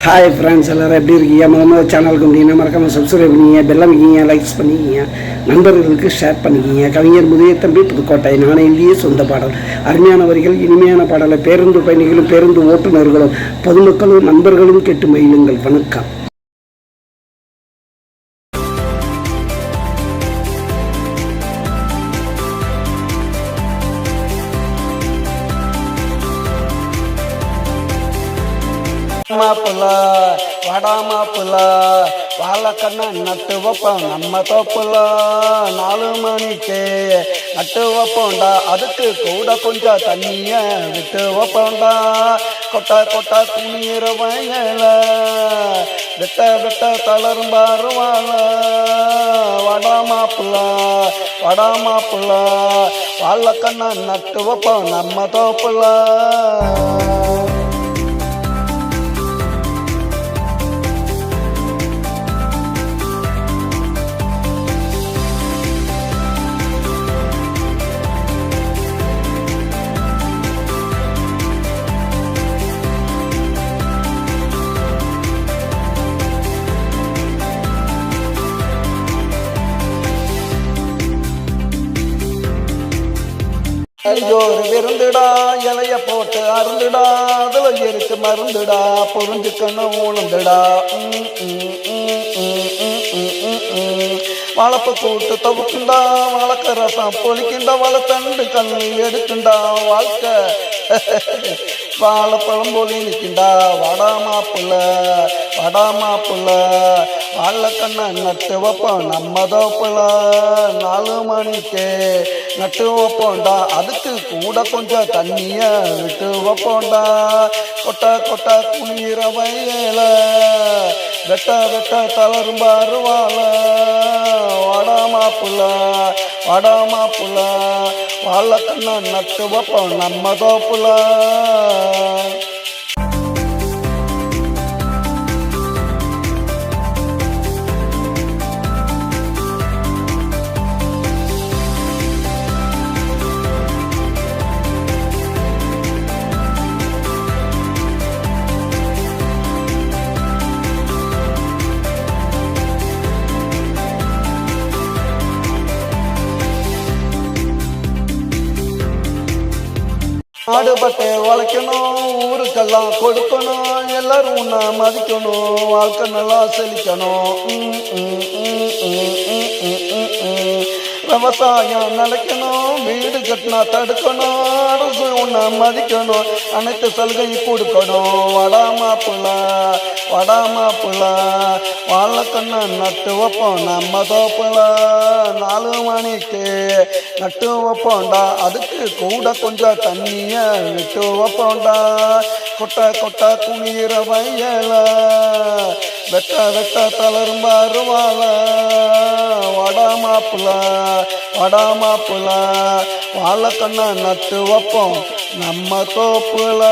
Hi friends எல்லோரும் எப்படி இருக்கீங்க? முத முதல் சேனலுக்கு வந்தீங்கன்னா மறக்காமல் சப்ஸ்கிரைப் பண்ணிங்க பெல்லம் வைக்கிங்க லைக்ஸ் பண்ணிக்கிங்க நண்பர்களுக்கு ஷேர் பண்ணிக்கிங்க. கவிஞர் முதிய தம்பி புதுக்கோட்டை நானே இந்திய சொந்த பாடல். அருமையான வரிகள் இனிமையான பாடலை பேருந்து பயணிகளும் பேருந்து ஓட்டுநர்களும் பொதுமக்களும் நண்பர்களும் கேட்டு மயிலுங்கள் வணக்கம். மாப்பிள்ள வடா மாப்பிள்ள வாழைக்கண்ண நட்டு வைப்போம் நம்ம தோப்புல நாலு மணிக்கு நட்டு வைப்போம்டா. அதுக்கு கூட கொஞ்சம் தண்ணிய விட்டு வைப்போம்டா. கொட்டை கொட்டை குனிற வயல வெட்ட வெட்ட தளரும் பாருவாள. வடா மாப்பிள்ள வடா மாப்பிள்ள. வாழைக்கண்ண நட்டு வைப்போம் நம்ம தோப்புல ஐயோரு விருந்துடா இலைய போட்டு அருந்துடா அதுல இருக்கு மருந்துடா புரிஞ்சுக்கணும் உளுந்துடா வளப்பு கூட்டு தவுக்குண்டா வழக்க ரசம் பொழிக்குண்டா வளத்தண்டு கண்ணு எடுக்குண்டா வாழ்க்கை வாழைப்பழம் போலி நிற்கிண்டா வடா மாப்புள்ள வடா மாப்புள்ள நட்டு வைப்போம் நம்ம தோப்புல நாலு மணிக்கு நட்டு வைப்போண்டா அதுக்கு கூட கொஞ்சம் தண்ணிய விட்டு வைப்போண்டா கொட்டை கொட்டை குளிர வயல. வெட்ட வெட்ட தளரும் பாருவாள வடா மாப்புள்ள வடா மாப்புள்ள நட்டு வைப்போம் நம்ம தோப்புல ஆடுபட்டு உழைக்கணும் ஊருக்கெல்லாம் கொடுக்கணும் எல்லாரும் உன்னை மதிக்கணும் வாழ்க்கை நல்லா செழிக்கணும். விவசாயம் நிலைக்கணும் வீடு கட்டினா தடுக்கணும் அரசு உன்னை மதிக்கணும் அனைத்து சலுகை கொடுக்கணும். வடாமா மாப்பிள்ள வடாமா மாப்பிள்ள வாழைக்கண்ண நட்டு வைப்போம் நம்ம தோப்புல. நாலு மணிக்கு நட்டு வைப்போம்டா. அதுக்கு கூட கொஞ்சம் தண்ணியை விட்டு வைப்போம்டா. கொட்டை கொட்டை குளிர வயல வெட்ட வெட்ட தளரும் பாருவாள வடா மாப்பிள்ள வடா மாப்பிள்ள வாழைக்கண்ண நட்டு வைப்போம் நம்ம தோப்புல.